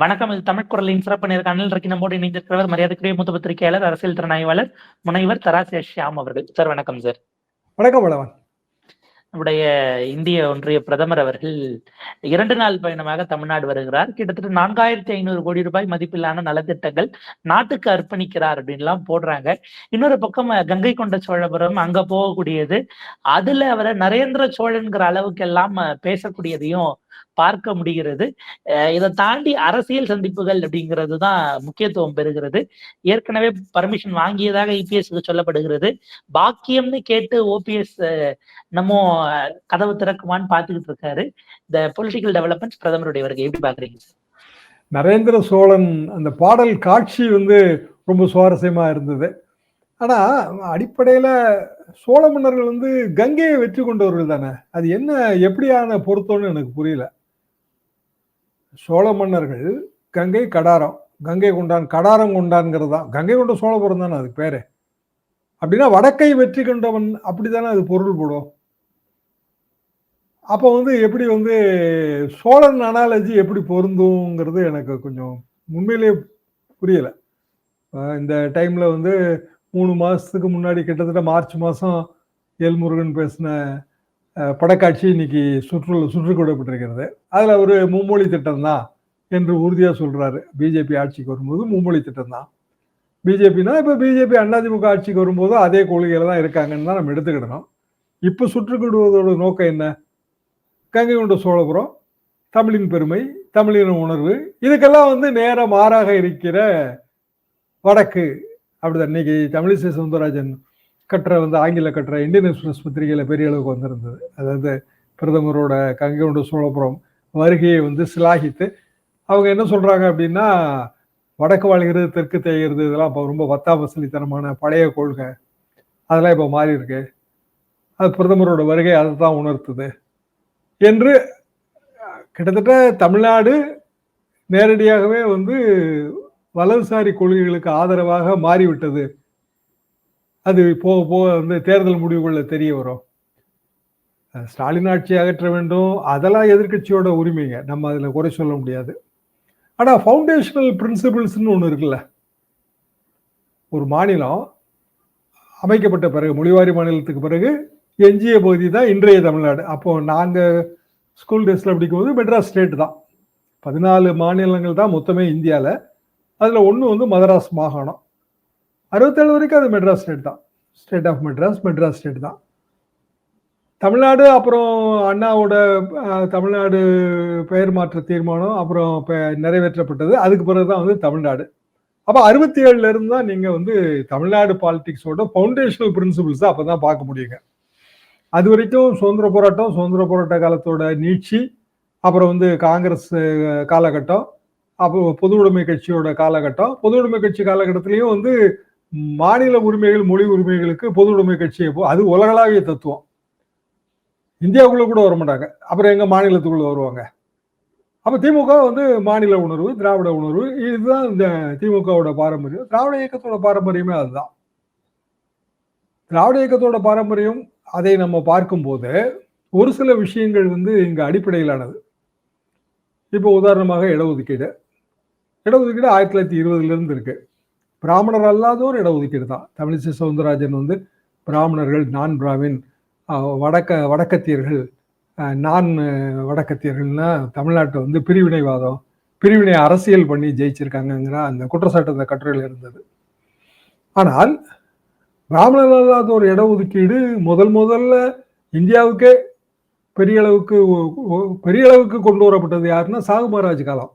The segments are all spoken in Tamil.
வணக்கம் இது தமிழ் குரலின் சிறப்பு நேர்காணல் இன்றைக்கு நம்மோடு இணைந்திருக்கிறவர் மரியாதைக்குரிய மூத்த பத்திரிகையாளர் அரசியல் திறனாய்வாளர் முனைவர் தராசிய ஷியாம் அவர்கள். சார் வணக்கம் சார். வணக்கம் வளவன். நம்முடைய இந்திய ஒன்றிய பிரதமர் அவர்கள் இரண்டு நாள் பயணமாக தமிழ்நாடு வருகிறார். கிட்டத்தட்ட நான்காயிரத்தி ஐநூறு கோடி ரூபாய் மதிப்பிலான நலத்திட்டங்கள் நாட்டுக்கு அர்ப்பணிக்கிறார் அப்படின்லாம் போடுறாங்க. இன்னொரு பக்கம் கங்கை கொண்ட சோழபுரம் அங்க போகக்கூடியது அதுல அவரை நரேந்திர சோழன்கிற அளவுக்கு எல்லாம் பேசக்கூடியதையும் பார்க்க முடிகிறது. இதை தாண்டி அரசியல் சந்திப்புகள் அப்படிங்கிறது தான் முக்கியத்துவம் பெறுகிறது. ஏற்கனவே பர்மிஷன் வாங்கியதாக இபிஎஸ்க்கு சொல்லப்படுகிறது. பாக்கியம்னு கேட்டு ஓபிஎஸ் நம்ம கதவு திறக்குமான்னு பார்த்துக்கிட்டு இருக்காரு. இந்த பொலிட்டிக்கல் டெவலப்மெண்ட்ஸ் பிரதமருடைய வருகை. எப்படி பாக்குறீங்க சார் நரேந்திர சோழன் அந்த பாடல் காட்சி வந்து ரொம்ப சுவாரஸ்யமா இருந்தது. ஆனா அடிப்படையில சோழ மன்னர்கள் வந்து கங்கையை வெற்றி கொண்டவர்கள் தானே? அது என்ன எப்படியான பொருத்தம்னு எனக்கு புரியல. சோழ மன்னர்கள் கங்கை கடாரம் கங்கை கொண்டான் கடாரம் கொண்டான்ங்கிறது தான். கங்கை கொண்ட சோழபுரம் தானே அதுக்கு பேரு. அப்படின்னா வடக்கை வெற்றி கொண்டவன் அப்படித்தானே அது பொருள் போடும்? அப்போ வந்து எப்படி வந்து சோழன் அனாலஜி எப்படி பொருந்துங்கிறது எனக்கு கொஞ்சம் உண்மையிலேயே புரியலை. இந்த டைமில் வந்து மூணு மாதத்துக்கு முன்னாடி கிட்டத்தட்ட மார்ச் மாதம் எல்முருகன் பேசின படக்காட்சி இன்னைக்கு சுற்று சுற்றுக்கூடப்பட்டிருக்கிறது அதில் ஒரு மும்மொழி திட்டம் தான் என்று உறுதியாக சொல்கிறாரு பிஜேபி ஆட்சிக்கு வரும்போது மும்மொழி திட்டம் தான். பிஜேபினா இப்போ பிஜேபி அதிமுக ஆட்சிக்கு வரும்போது அதே கொள்கையில் தான் இருக்காங்கன்னு தான் நம்ம எடுத்துக்கிடணும். இப்போ சுற்றுக்கிடுவதோட நோக்கம் என்ன? கங்கை கொண்ட சோழபுரம் தமிழின் பெருமை தமிழின உணர்வு இதுக்கெல்லாம் வந்து நேர மாறாக இருக்கிற வடக்கு அப்படிதான். இன்னைக்கு தமிழிசை சவுந்தரராஜன் கட்டுற வந்து ஆங்கில கட்டுற இந்தியன் எக்ஸ்பிரஸ் பத்திரிகையில் பெரிய அளவுக்கு வந்திருந்தது. அதாவது பிரதமரோட கங்கை கொண்ட சோழபுரம் வருகையை வந்து சிலாகித்து அவங்க என்ன சொல்றாங்க அப்படின்னா வடக்கு வாழ்கிறது தெற்கு தேய்கிறது இதெல்லாம் இப்போ ரொம்ப வத்தாபசலித்தனமான பழைய கொள்கை. அதெல்லாம் இப்போ மாறி இருக்கு. அது பிரதமரோட வருகை அதை தான் உணர்த்துது என்று கிட்டத்தட்ட தமிழ்நாடு நேரடியாகவே வந்து வலதுசாரி கொள்கைகளுக்கு ஆதரவாக மாறிவிட்டது. அது போக போக வந்து தேர்தல் முடிவுகளில் தெரிய வரும். ஸ்டாலின் ஆட்சி அகற்ற வேண்டும். அதெல்லாம் எதிர்கட்சியோட உரிமைங்க. நம்ம அதில் குறை சொல்ல முடியாது. ஆனால் ஃபவுண்டேஷனல் பிரின்சிபிள்ஸ்னு ஒன்று இருக்குல்ல. ஒரு மாநிலம் அமைக்கப்பட்ட பிறகு மொழிவாரி மாநிலத்துக்கு பிறகு எஞ்சிய பகுதி தான் இன்றைய தமிழ்நாடு. அப்போ நாங்கள் ஸ்கூல் டேஸில் படிக்கும்போது மெட்ராஸ் ஸ்டேட் தான். பதினாலு மாநிலங்கள் தான் மொத்தமே இந்தியாவில் அதில் ஒன்று வந்து மதராஸ் மாகாணம். அறுபத்தேழு வரைக்கும் அது மெட்ராஸ் ஸ்டேட் தான். State of Madras Madras state தான். தமிழ்நாடு அப்புறம் அண்ணாவோட தமிழ்நாடு பெயர் மாற்ற தீர்மானம் அப்புறம் நிறைவேற்றப்பட்டது. அதுக்கு பிறகு தான் வந்து தமிழ்நாடு. அப்போ அறுபத்தி ஏழுல இருந்து தான் நீங்கள் வந்து தமிழ்நாடு பாலிடிக்ஸோட ஃபவுண்டேஷனல் பிரின்சிபிள்ஸ் அப்போ தான் பார்க்க முடியுங்க. அது வரைக்கும் சுதந்திர போராட்டம் சுதந்திர போராட்ட காலத்தோட நீட்சி அப்புறம் வந்து காங்கிரஸ் காலகட்டம் அப்போ பொது உடைமை கட்சியோட காலகட்டம். பொது உடைமை கட்சி காலகட்டத்திலையும் வந்து மாநில உரிமைகள் மொழி உரிமைகளுக்கு பொது உடைமை கட்சி அது உலகளாவிய தத்துவம். இந்தியாவுக்குள்ளே கூட வர மாட்டாங்க. அப்புறம் எங்கள் மாநிலத்துக்குள்ளே வருவாங்க. அப்போ திமுக வந்து மாநில உணர்வு திராவிட உணர்வு இதுதான் இந்த திமுகவோட பாரம்பரியம். திராவிட இயக்கத்தோட பாரம்பரியமே அதுதான். திராவிட இயக்கத்தோட பாரம்பரியம் அதை நம்ம பார்க்கும்போது ஒரு சில விஷயங்கள் வந்து இங்கே அடிப்படையிலானது. இப்போ உதாரணமாக இடஒதுக்கீடு இடஒதுக்கீடு ஆயிரத்தி தொள்ளாயிரத்தி இருபதுலேருந்து இருக்குது பிராமணர் அல்லாதோர் இடஒதுக்கீடு தான். தமிழிசை சவுந்தரராஜன் வந்து பிராமணர்கள் நான் பிராமின் வடக்க வடக்கத்தியர்கள் நான் வடக்கத்தியர்கள்னா தமிழ்நாட்டை வந்து பிரிவினைவாதம் பிரிவினை அரசியல் பண்ணி ஜெயிச்சிருக்காங்கங்கிற அந்த குற்றச்சாட்டு அந்த கட்டுரையில் இருந்தது. ஆனால் பிராமணர் அல்லாத ஒரு இடஒதுக்கீடு முதல் முதல்ல இந்தியாவுக்கே பெரிய அளவுக்கு பெரிய அளவுக்கு கொண்டு வரப்பட்டது யாருன்னா சாகு மகாராஜ் காலம்.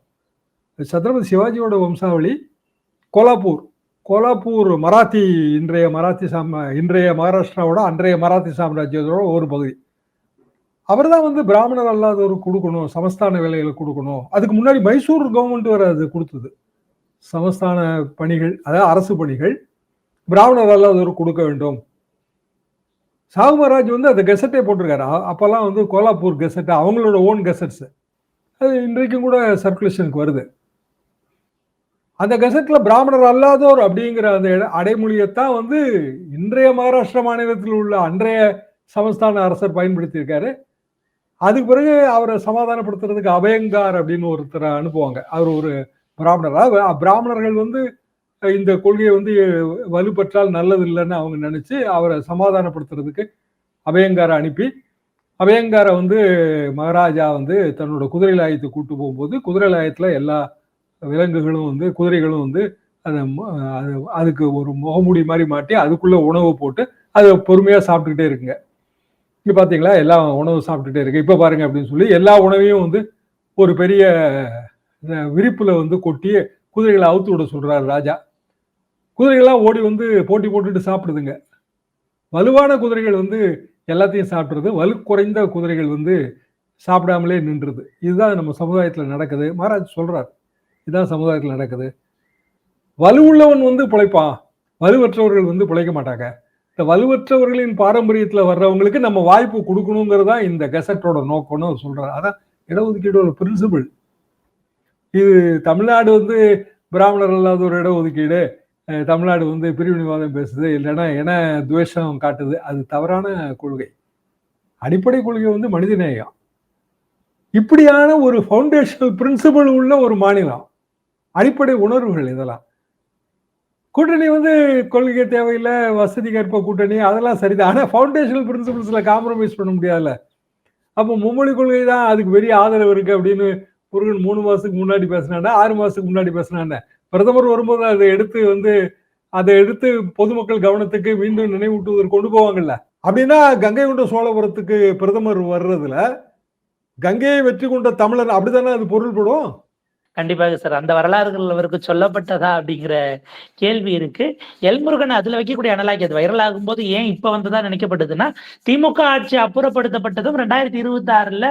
சத்ரபதி சிவாஜியோட வம்சாவளி கோலாப்பூர். கோலாப்பூர் மராத்தி இன்றைய மராத்தி சாம இன்றைய மகாராஷ்டிராவோட அன்றைய மராத்தி சாம்ராஜ்யத்தோட ஒரு பகுதி. அவர் தான் வந்து பிராமணர் அல்லாதவருக்கு கொடுக்கணும் சமஸ்தான வேலைகளை கொடுக்கணும். அதுக்கு முன்னாடி மைசூர் கவர்மெண்ட் வர அது கொடுத்தது. சமஸ்தான பணிகள் அதாவது அரசு பணிகள் பிராமணர் அல்லாதவருக்கு கொடுக்க வேண்டும். சாகுமராஜ் வந்து அந்த கெசட்டே போட்டிருக்காரு. அப்போல்லாம் வந்து கோலாப்பூர் கெசட் அவங்களோட ஓன் கெசட்ஸு. அது இன்றைக்கும் கூட சர்க்குலேஷனுக்கு வருது. அந்த கெசட்ல பிராமணர் அல்லாதோர் அப்படிங்கிற அந்த அடைமொழியைத்தான் வந்து இன்றைய மகாராஷ்டிர மாநிலத்தில் உள்ள அன்றைய சமஸ்தான அரசர் பயன்படுத்தியிருக்காரு. அதுக்கு பிறகு அவரை சமாதானப்படுத்துறதுக்கு அபயங்கார் அப்படின்னு ஒருத்தரை அனுப்புவாங்க. அவர் ஒரு பிராமணர்? பிராமணர்கள் வந்து இந்த கொள்கையை வந்து வலுப்பற்றால் நல்லது இல்லைன்னு அவங்க நினைச்சு அவரை சமாதானப்படுத்துறதுக்கு அபயங்காரை அனுப்பி அபயங்காரை வந்து மகாராஜா வந்து தன்னோட குதிரை லாயத்தை கூட்டு போகும்போது குதிரை லாயத்தில் எல்லா விலங்குகளும் வந்து குதிரைகளும் வந்து அதை அது அதுக்கு ஒரு முகமூடி மாதிரி மாட்டி அதுக்குள்ள உணவு போட்டு அதை பொறுமையாக சாப்பிட்டுக்கிட்டே இருக்குங்க. இங்கே பார்த்தீங்களா எல்லா உணவு சாப்பிட்டுட்டே இருக்கு. இப்போ பாருங்க அப்படின்னு சொல்லி எல்லா உணவையும் வந்து ஒரு பெரிய விரிப்பில் வந்து கொட்டி குதிரைகளை அவுத்து விட சொல்கிறாரு ராஜா. குதிரைகள்லாம் ஓடி வந்து போட்டி போட்டுட்டு சாப்பிடுதுங்க. வலுவான குதிரைகள் வந்து எல்லாத்தையும் சாப்பிட்றது வலு குறைந்த குதிரைகள் வந்து சாப்பிடாமலே நின்றுது. இதுதான் நம்ம சமுதாயத்தில் நடக்குது. மகாராஜ் சொல்கிறார் இதுதான் சமுதாயத்தில் நடக்குது. வலுவுள்ளவன் வந்து பிழைப்பான். வலுவற்றவர்கள் வந்து பிழைக்க மாட்டாங்க. இந்த வலுவற்றவர்களின் பாரம்பரியத்தில் வர்றவங்களுக்கு நம்ம வாய்ப்பு கொடுக்கணுங்கிறது தான் இந்த கெசட்டோட நோக்கம்னு அவர் சொல்றாரு. அதான் இடஒதுக்கீடோட ஒரு பிரின்சிபிள் இது தமிழ்நாடு வந்து பிராமணர் இல்லாத ஒரு இடஒதுக்கீடு. தமிழ்நாடு வந்து பிரிவினைவாதம் பேசுது. இல்லைன்னா என துவேஷம் காட்டுது. அது தவறான கொள்கை. அடிப்படை கொள்கை வந்து மனிதநேயம். இப்படியான ஒரு ஃபவுண்டேஷனல் பிரின்சிபல் உள்ள ஒரு மாநிலம். அடிப்படை உணர்வுகள் இதெல்லாம். கூட்டணி வந்து கொள்கை தேவையில்லை வசதிக்கேற்ப கூட்டணி அதெல்லாம் சரிதான். ஆனால் ஃபவுண்டேஷனல் பிரின்சிபிள்ஸில் காம்ப்ரமைஸ் பண்ண முடியாதுல்ல. அப்போ மும்மொழி கொள்கை தான் அதுக்கு பெரிய ஆதரவு இருக்கு அப்படின்னு முருகன் மூணு மாதத்துக்கு முன்னாடி பேசினாண்டா ஆறு மாதத்துக்கு முன்னாடி பேசினாண்ட பிரதமர் வரும்போது அதை எடுத்து வந்து அதை எடுத்து பொதுமக்கள் கவனத்துக்கு மீண்டும் நினைவூட்டுவதற்கு கொண்டு போவாங்கல்ல. அப்படின்னா கங்கை கொண்ட சோழபுரத்துக்கு பிரதமர் வர்றதுல கங்கையை வெற்றி கொண்ட தமிழர் அப்படித்தானே அது பொருள்படும்? கண்டிப்பாக சார் அந்த வரலாறுகள் அவருக்கு சொல்லப்பட்டதா அப்படிங்கிற கேள்வி இருக்கு. எல்முருகன் அதுல வைக்கக்கூடிய அனலாக்கி அது வைரல் ஆகும்போது ஏன் இப்ப வந்ததா நினைக்கப்படுதுன்னா திமுக ஆட்சி அப்புறப்படுத்தப்பட்டதும் ரெண்டாயிரத்தி இருபத்தி ஆறுல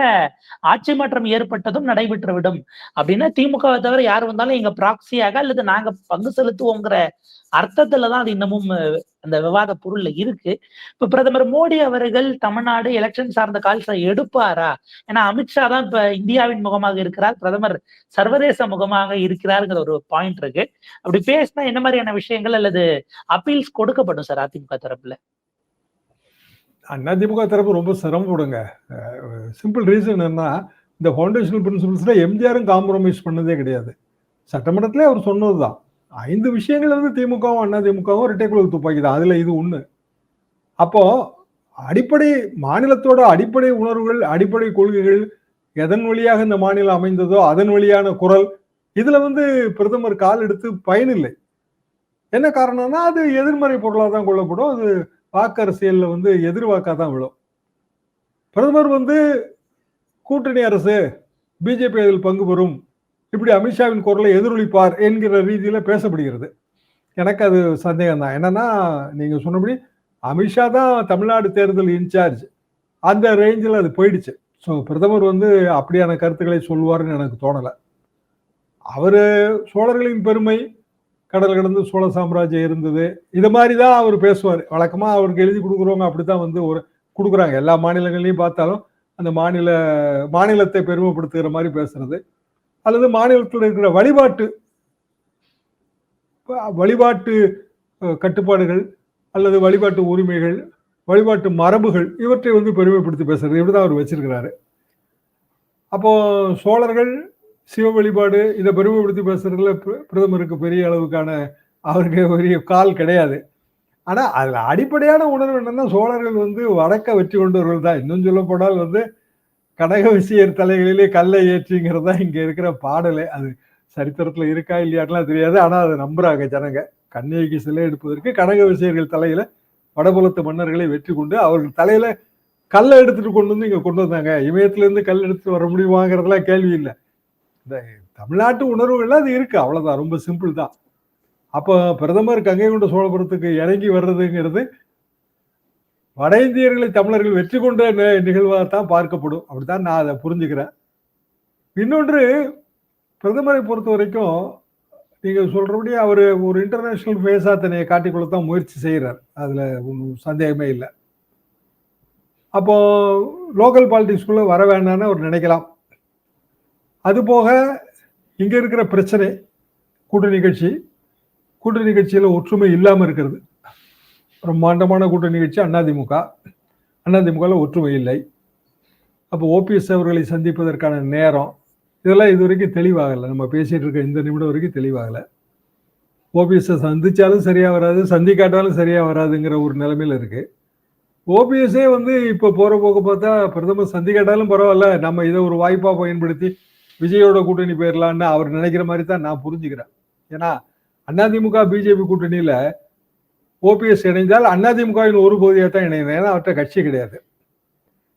ஆட்சி மாற்றம் ஏற்பட்டதும் நடைபெற்று விடும் அப்படின்னா திமுகவை தவிர யார் வந்தாலும் எங்க ப்ராக்சியாக அல்லது நாங்க பங்கு செலுத்துவோங்கிற அர்த்தத்துலதான் அது இன்னமும் அந்த விவாத பொருள்ல இருக்கு. இப்ப பிரதமர் மோடி அவர்கள் தமிழ்நாடு எலெக்ஷன் சார்ந்த கால்ஸை எடுப்பாரா? ஏன்னா அமித்ஷா தான் இப்ப இந்தியாவின் முகமாக இருக்கிறார். பிரதமர் சர்வதேச முகமாக இருக்கிறாருங்கிற ஒரு பாயிண்ட் இருக்கு. அப்படி பேசினா என்ன மாதிரியான விஷயங்கள் அல்லது அப்பீல்ஸ் கொடுக்கப்படும் சார் அதிமுக தரப்புல? அதிமுக தரப்பு ரொம்ப சிரமப்படுங்க சிம்பிள் ரீசன் என்ன இந்த ஃபவுண்டேஷனல் பிரின்சிபல்ஸ்ல எம்ஜிஆரும் காம்ப்ரமைஸ் பண்ணதே கிடையாது. சட்டமன்றத்திலே அவர் சொன்னது தான் ஐந்து விஷயங்கள் வந்து திமுகவும் அண்ணா திமுகவும் இரட்டைக்குழு துப்பாக்கி தான் அதுல இது ஒண்ணு. அப்போ அடிப்படை மாநிலத்தோட அடிப்படை உணர்வுகள் அடிப்படை கொள்கைகள் எதன் வழியாக இந்த மாநிலம் அமைந்ததோ அதன் வழியான குரல் இதுல வந்து பிரதமர் கால் எடுத்து பயனில்லை. என்ன காரணம்னா அது எதிர்மறை பொருளாக தான் கொள்ளப்படும். அது வாக்கு அரசியலில் வந்து எதிர்வாக்காக தான் விழும். பிரதமர் வந்து கூட்டணி அரசு பிஜேபி அதில் பங்கு பெறும். இப்படி அமித்ஷாவின் குரலை எதிரொலிப்பார் என்கிற ரீதியில் பேசப்படுகிறது. எனக்கு அது சந்தேகம் தான் என்னன்னா நீங்கள் சொன்னபடி அமித்ஷா தான் தமிழ்நாடு தேர்தல் இன்சார்ஜ். அந்த ரேஞ்சில் அது போயிடுச்சு. ஸோ பிரதமர் வந்து அப்படியான கருத்துக்களை சொல்லுவார்னு எனக்கு தோணலை. அவர் சோழர்களின் பெருமை கடல் கடந்து சோழ சாம்ராஜ்யம் இருந்தது. இது மாதிரி தான் அவர் பேசுவார். வழக்கமாக அவருக்கு எழுதி கொடுக்குறவங்க அப்படித்தான் வந்து ஒரு கொடுக்குறாங்க. எல்லா மாநிலங்களையும் பார்த்தாலும் அந்த மாநில மாநிலத்தை பெருமைப்படுத்துகிற மாதிரி பேசுறது. அல்லது மாநிலத்தில் இருக்கிற வழிபாட்டு வழிபாட்டு கட்டுப்பாடுகள் அல்லது வழிபாட்டு உரிமைகள் வழிபாட்டு மரபுகள் இவற்றை வந்து பெருமைப்படுத்தி பேசுறது. இப்படிதான் அவர் வச்சிருக்கிறாரு. அப்போ சோழர்கள் சிவ வழிபாடு இதை பெருமைப்படுத்தி பேசுறதுல பிர- பிரதமருக்கு பெரிய அளவுக்கான அவருக்கு பெரிய கால் கிடையாது. ஆனால் அதில் அடிப்படையான உணர்வு என்னன்னா சோழர்கள் வந்து வடக்க வெற்றி கொண்டவர்கள் தான். இன்னும் சொல்ல போனால் வந்து கடக விசியர் தலைகளிலே கல்லை ஏற்றிங்கிறது தான் இங்க இருக்கிற பாடலே. அது சரித்திரத்துல இருக்கா இல்லையாட்டெல்லாம் தெரியாது. ஆனா அதை நம்புறாங்க ஜனங்க. கண்ணகி சிலை எடுப்பதற்கு கடக விசையர்கள் தலையில வடபுலத்து மன்னர்களை வெற்றி கொண்டு அவர்கள் தலையில கல்லை எடுத்துட்டு கொண்டு வந்து இங்க கொண்டு வந்தாங்க. இமயத்துல இருந்து கல் எடுத்துட்டு வர முடியுமாங்கிறதுலாம் கேள்வி இல்லை. இந்த தமிழ்நாட்டு உணர்வுகள்லாம் அது இருக்கு. அவ்வளவுதான். ரொம்ப சிம்பிள் தான் அப்போ பிரதமர் கங்கை கொண்ட சோழபுரத்துக்கு இறங்கி வர்றதுங்கிறது வட இந்தியர்களை தமிழர்கள் வெற்றி கொண்ட நிகழ்வாக தான் பார்க்கப்படும். அப்படித்தான் நான் அதை புரிஞ்சுக்கிறேன். இன்னொன்று பிரதமரை பொறுத்த வரைக்கும் நீங்கள் சொல்கிறபடி அவர் ஒரு இன்டர்நேஷ்னல் ஃபேஸாக தன்னை காட்டிக்கொள்ளத்தான் முயற்சி செய்கிறார். அதில் ஒன்றும் சந்தேகமே இல்லை. அப்போ லோக்கல் பாலிட்டிக்ஸ்குள்ளே வர வேண்டாம்னு அவர் நினைக்கலாம். அது போக இருக்கிற பிரச்சனை கூட்டு நிகழ்ச்சி கூட்டு நிகழ்ச்சியில் ஒற்றுமை இல்லாமல் இருக்கிறது. பிரம்மாண்டமான கூட்டணி கட்சி அதிமுக அதிமுகவில் ஒற்றுமை இல்லை. அப்போ ஓபிஎஸ் அவர்களை சந்திப்பதற்கான நேரம் இதெல்லாம் இது வரைக்கும் தெளிவாகலை. நம்ம பேசிகிட்டு இருக்க இந்த நிமிடம் வரைக்கும் தெளிவாகலை. ஓபிஎஸ்ஸை சந்திச்சாலும் சரியாக வராது சந்திக்காட்டாலும் சரியாக வராதுங்கிற ஒரு நிலைமையில் இருக்குது ஓபிஎஸ்ஸே வந்து இப்போ போகிற போக பார்த்தா பிரதமர் சந்திக்காட்டாலும் பரவாயில்ல நம்ம இதை ஒரு வாய்ப்பாக பயன்படுத்தி விஜயோட கூட்டணி போயிடலான்னு அவர் நினைக்கிற மாதிரி தான் நான் புரிஞ்சுக்கிறேன். ஏன்னா அதிமுக பிஜேபி கூட்டணியில் ஓபிஎஸ் இணைந்தால் அதிமுகவின் ஒரு பகுதியாக தான் இணையணும் ஏன்னா அவர்கிட்ட கட்சி கிடையாது.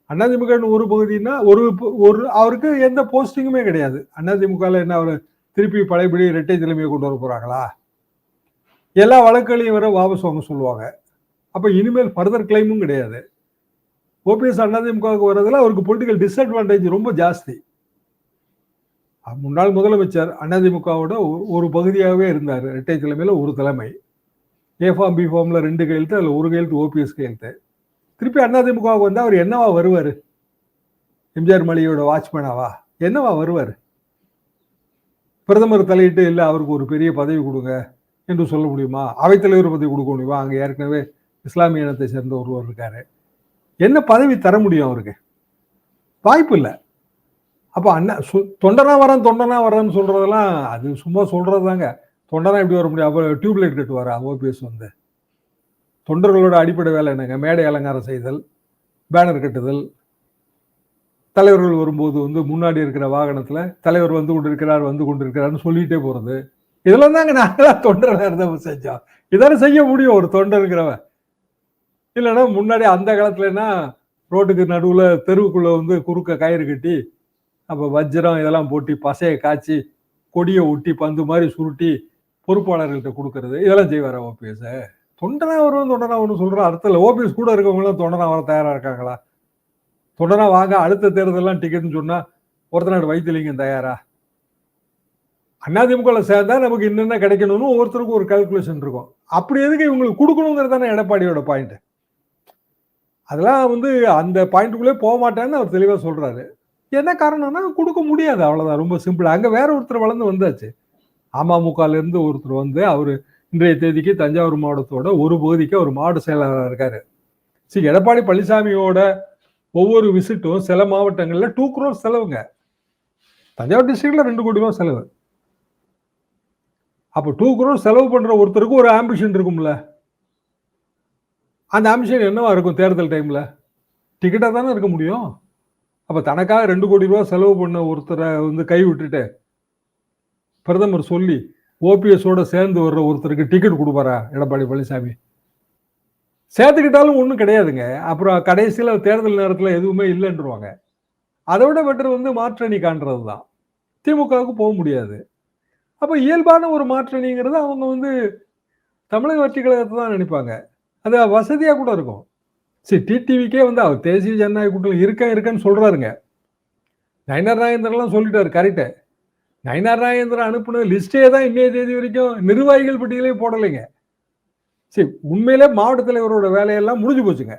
அதிமுகவின் ஒரு பகுதினா ஒரு ஒரு அவருக்கு எந்த போஸ்டிங்குமே கிடையாது. அதிமுகவில் என்ன அவர் திருப்பி பழையபடி இரட்டை தலைமையை கொண்டு வர போகிறாங்களா எல்லா வழக்குகளையும் வர வாபஸ் வாங்க சொல்லுவாங்க. அப்போ இனிமேல் ஃபர்தர் கிளைமும் கிடையாது. ஓபிஎஸ் அதிமுகவுக்கு வர்றதுல அவருக்கு பொலிட்டிக்கல் டிஸ்அட்வான்டேஜ் ரொம்ப ஜாஸ்தி. முன்னாள் முதலமைச்சர் அதிமுகவோட ஒரு பகுதியாகவே இருந்தார். இரட்டை தலைமையில் ஒரு தலைமை. ஏ ஃபார்ம் பி ஃபார்மில் ரெண்டு கையெழுத்து அதில் ஒரு கையெழுத்து ஓபிஎஸ் கையெழுத்து. திருப்பி அதிமுகவுக்கு வந்தால் அவர் என்னவா வருவார்? எம்ஜிஆர் மலியோட வாட்ச்மேனாவா? என்னவா வருவார்? பிரதமர் தலையிட்டு இல்லை அவருக்கு ஒரு பெரிய பதவி கொடுங்க என்று சொல்ல முடியுமா? அவைத்தலைவர் பதவி கொடுக்க முடியுமா? அங்கே ஏற்கனவே இஸ்லாமிய இனத்தை சேர்ந்த ஒருவர் இருக்கார். என்ன பதவி தர முடியும் அவருக்கு? வாய்ப்பு இல்லை. அப்போ அண்ணா சு தொண்டனா வரேன் தொண்டனா வரேன்னு சொல்கிறதெல்லாம் அது சும்மா சொல்கிறது தாங்க தொண்டராக எப்படி வர முடியும்? அப்போ டியூப்லைட் கட்டுவாரா? ஓபிஎஸ் வந்து. தொண்டர்களோட அடிப்படை வேலை என்னங்க? மேடை அலங்காரம் செய்தல் பேனர் கட்டுதல். தலைவர்கள் வரும்போது வந்து முன்னாடி இருக்கிற வாகனத்தில் தலைவர் வந்து கொண்டிருக்கிறார் வந்து கொண்டிருக்கிறார்னு சொல்லிட்டே போகிறது இதெல்லாம் தாங்க நாங்களாம் தொண்டர்களா இருந்தவங்க செஞ்சோம். இதானே செய்ய முடியும் ஒரு தொண்டருங்கிறவன். இல்லைன்னா முன்னாடி அந்த காலத்துலன்னா ரோட்டுக்கு நடுவில் தெருவுக்குள்ளே வந்து குறுக்க கயிறு கட்டி அப்போ வஜ்ரம் இதெல்லாம் போட்டி பசையை காய்ச்சி கொடியை ஒட்டி பந்து மாதிரி சுருட்டி பொறுப்பாளர்கள்ட்ட கொடுக்கறது இதெல்லாம் செய்வாரா ஓபிஎஸ் தொண்டனா வரும் தொண்டனா ஒன்று சொல்ற அர்த்தம் இல்லை. ஓபிஎஸ் கூட இருக்கவங்களாம் தொண்டனா வர தயாரா இருக்காங்களா? தொண்டனா வாங்க அடுத்த தேர்தலாம் டிக்கெட்னு சொன்னா ஒருத்தனாடு வைத்தியலிங்கம் தயாரா? அதிமுக சேர்ந்தா நமக்கு என்னென்ன கிடைக்கணும்னு ஒவ்வொருத்தருக்கும் ஒரு கால்குலேஷன் இருக்கும். அப்படி எதுக்கு இவங்களுக்கு கொடுக்கணுங்கிறது தானே எடப்பாடியோட பாயிண்ட் அதெல்லாம் வந்து அந்த பாயிண்ட்டுக்குள்ளே போக மாட்டேன்னு அவர் தெளிவாக சொல்றாரு. என்ன காரணம்னா கொடுக்க முடியாது. அவ்வளோதான் ரொம்ப சிம்பிள் அங்கே வேற ஒருத்தர் வளர்ந்து வந்தாச்சு. அமமுகலேருந்து ஒருத்தர் வந்து அவர் இன்றைய தேதிக்கு தஞ்சாவூர் மாவட்டத்தோட ஒரு பகுதிக்கு அவர் மாவட்ட செயலாளராக இருக்காரு. சரி எடப்பாடி பழனிசாமியோட ஒவ்வொரு விசிட்டும் சில மாவட்டங்களில் டூ குரோர் செலவுங்க. தஞ்சாவூர் டிஸ்ட்ரிக்டில் ரெண்டு கோடி ரூபா செலவு. அப்போ டூ குரோர் செலவு பண்ணுற ஒருத்தருக்கு ஒரு ஆம்பிஷன் இருக்கும்ல. அந்த ஆம்பிஷன் என்னவா இருக்கும் தேர்தல் டைமில் டிக்கெட்டாக தானே இருக்க முடியும். அப்போ தனக்காக ரெண்டு கோடி ரூபா செலவு பண்ண ஒருத்தரை வந்து கை விட்டுட்டு பிரதமர் சொல்லி ஓபிஎஸோட சேர்ந்து வர்ற ஒருத்தருக்கு டிக்கெட் கொடுப்பாரா எடப்பாடி பழனிசாமி? சேர்த்துக்கிட்டாலும் ஒன்றும் கிடையாதுங்க. அப்புறம் கடைசியில் தேர்தல் நேரத்தில் எதுவுமே இல்லைன்றவாங்க. அதை விட பெட்டர் வந்து மாற்றணி காண்றது தான். திமுகவுக்கு போக முடியாது. அப்போ இயல்பான ஒரு மாற்றணிங்கிறது அவங்க வந்து தமிழக வெற்றி கழகத்தை தான் நினைப்பாங்க. அது வசதியாக கூட இருக்கும். சரி டிடிவிக்கே வந்து அவர் தேசிய ஜனநாயக கூட்டத்தில் இருக்கேன் இருக்கேன்னு சொல்கிறாருங்க நயனர் நாயந்தர்லாம் சொல்லிட்டாரு கரெக்டை நயனார் நாகேந்திரன் அனுப்புன லிஸ்டே தான் இன்னைய தேதி வரைக்கும் நிர்வாகிகள் பட்டியலே போடலைங்க. சரி உண்மையிலே மாவட்ட தலைவரோட வேலையெல்லாம் முடிஞ்சு போச்சுங்க.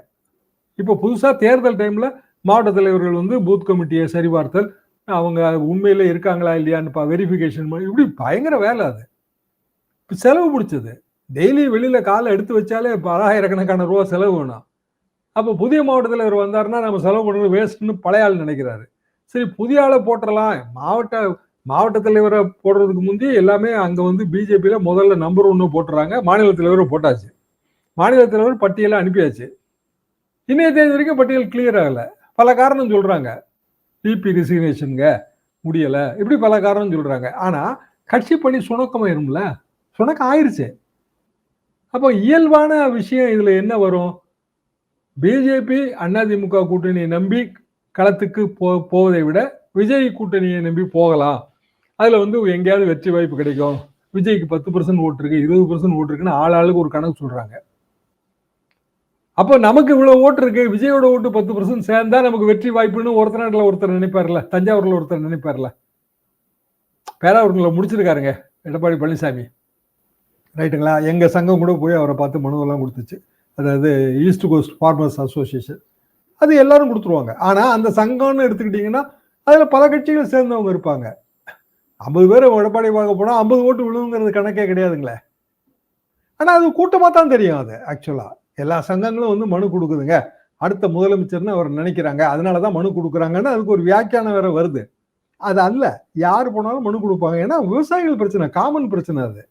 இப்போ புதுசாக தேர்தல் டைமில் மாவட்ட தலைவர்கள் வந்து பூத் கமிட்டியை சரிபார்த்தல் அவங்க உண்மையில் இருக்காங்களா இல்லையான்னு வெரிஃபிகேஷன் பண்ணி இப்படி பயங்கர வேலை அது. இப்போ செலவு பிடிச்சது. டெய்லி வெளியில் காலை எடுத்து வச்சாலே பலாயிரக்கணக்கான ரூபா செலவு வேணும். அப்போ புதிய மாவட்ட தலைவர் வந்தாருன்னா நம்ம செலவு பண்ணுறது வேஸ்ட்னு பழைய ஆள் நினைக்கிறாரு. சரி புதிய ஆளை போட்டுடலாம் மாவட்ட மாவட்ட தலைவரை போடுறதுக்கு முந்தி எல்லாமே அங்கே வந்து பிஜேபியில் முதல்ல நம்பர் ஒன்று போட்டுறாங்க. மாநில தலைவரை போட்டாச்சு. மாநில தலைவர் பட்டியலை அனுப்பியாச்சு. இன்னைய தேதி வரைக்கும் பட்டியல் கிளியர் ஆகலை. பல காரணம் சொல்கிறாங்க பிபி ரிசிக்னேஷனுங்க முடியலை. இப்படி பல காரணம் சொல்கிறாங்க ஆனால் கட்சி பணி சுணக்கமாயிரும்ல? சுணக்கம் ஆயிடுச்சு அப்போ இயல்பான விஷயம் இதில் என்ன வரும்? பிஜேபி அதிமுக கூட்டணியை நம்பி களத்துக்கு போ போவதை விட விஜய் கூட்டணியை நம்பி போகலாம். அதில் வந்து எங்கேயாவது வெற்றி வாய்ப்பு கிடைக்கும். விஜய்க்கு பத்து பர்சன்ட் ஓட்டு இருக்கு இருபது பர்சன்ட் ஓட்டு இருக்குன்னு ஆள் ஆளுக்கு ஒரு கணக்கு சொல்றாங்க. அப்போ நமக்கு இவ்வளோ ஓட்டு இருக்கு விஜயோட ஓட்டு பத்து பர்சன்ட் சேர்ந்தா நமக்கு வெற்றி வாய்ப்புன்னு ஒருத்தர் நாட்டில் ஒருத்தர் நினைப்பார்ல தஞ்சாவூர்ல ஒருத்தர் நினைப்பார்ல பேராவூர்ல முடிச்சிருக்காருங்க எடப்பாடி பழனிசாமி. ரைட்டுங்களா? எங்கள் சங்கம் கூட போய் அவரை பார்த்து மனுவெல்லாம் கொடுத்துச்சு. அதாவது ஈஸ்ட் கோஸ்ட் ஃபார்மர்ஸ் அசோசியேஷன் அது எல்லாரும் கொடுத்துருவாங்க. ஆனால் அந்த சங்கம்னு எடுத்துக்கிட்டிங்கன்னா அதில் பல கட்சிகள் சேர்ந்தவங்க இருப்பாங்க. ஐம்பது பேர் எடப்பாடி பார்க்க போனால் ஐம்பது ஓட்டு விழுங்கிறது கணக்கே கிடையாதுங்களே. ஆனால் அது கூட்டமாக தான் தெரியும் அது ஆக்சுவலாக எல்லா சங்கங்களும் வந்து மனு கொடுக்குதுங்க. அடுத்த முதலமைச்சர்னு அவர் நினைக்கிறாங்க. அதனால தான் மனு கொடுக்குறாங்கன்னு அதுக்கு ஒரு வியாக்கியானம் வேற வருது. அது அல்ல யார் போனாலும் மனு கொடுப்பாங்க. ஏன்னா விவசாயிகள் பிரச்சனை காமன் பிரச்சனை அது.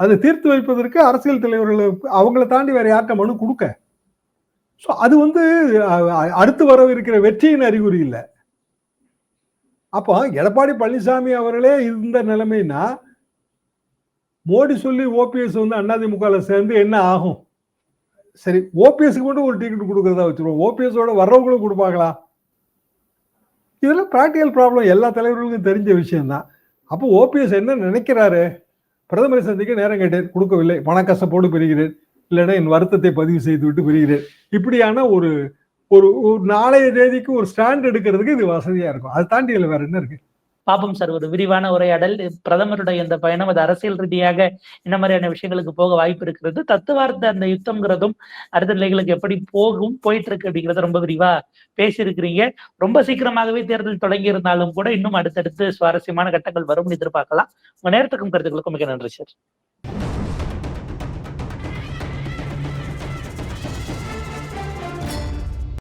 அதை தீர்த்து வைப்பதற்கு அரசியல் தலைவர்கள் அவங்கள தாண்டி வேற யார்கிட்ட மனு கொடுக்க. ஸோ அது வந்து அடுத்து வர அடுத்து வரவிருக்கிற வெற்றியின் அறிகுறி இல்லை. அப்போ எடப்பாடி பழனிசாமி அவர்களே இந்த நிலைமைனா மோடி சொல்லி ஓபிஎஸ் வந்து அண்ணாதிமுகவில் சேர்ந்து என்ன ஆகும்? சரி ஓபிஎஸ்க்கு மட்டும் ஒரு டிக்கெட் கொடுக்குறதா வச்சுருவோம். ஓபிஎஸோட வர்றவங்களும் கொடுப்பாங்களா? இதெல்லாம் ப்ராக்டிக்கல் ப்ராப்ளம் எல்லா தலைவர்களுக்கும் தெரிஞ்ச விஷயம்தான். அப்போ ஓபிஎஸ் என்ன நினைக்கிறாரு? பிரதமரை சந்திக்க நேரம் கேட்டேன். கொடுக்கவில்லை. பணக்கசப்போடு பெறுகிறேன். இல்லைன்னா என் வருத்தத்தை பதிவு செய்து விட்டு பெறுகிறேன். இப்படியான ஒரு ஒரு ஒரு நாளைய தேதிக்கு ஒரு ஸ்டாண்ட் எடுக்கிறதுக்கு இது வசதியா இருக்கும். அது தாண்டி இதுல வேற என்ன இருக்கு? பாப்போம் சார் ஒரு விரிவான உரையாடல். பிரதமருடைய இந்த பயணம் அது அரசியல் ரீதியாக என்ன மாதிரியான விஷயங்களுக்கு போக வாய்ப்பு இருக்கிறது. தத்துவார்த்த அந்த யுத்தம்ங்கிறதும் அடுத்த நிலைகளுக்கு எப்படி போகும் போயிட்டு இருக்கு அப்படிங்கிறத ரொம்ப விரிவா பேசியிருக்கிறீங்க. ரொம்ப சீக்கிரமாகவே தேர்தல் தொடங்கி இருந்தாலும் கூட இன்னும் அடுத்தடுத்து சுவாரஸ்யமான கட்டங்கள் வரும்னு எதிர்பார்க்கலாம். உங்க நேரத்துக்கும் கருத்துக்களுக்கும் மிக நன்றி சார்.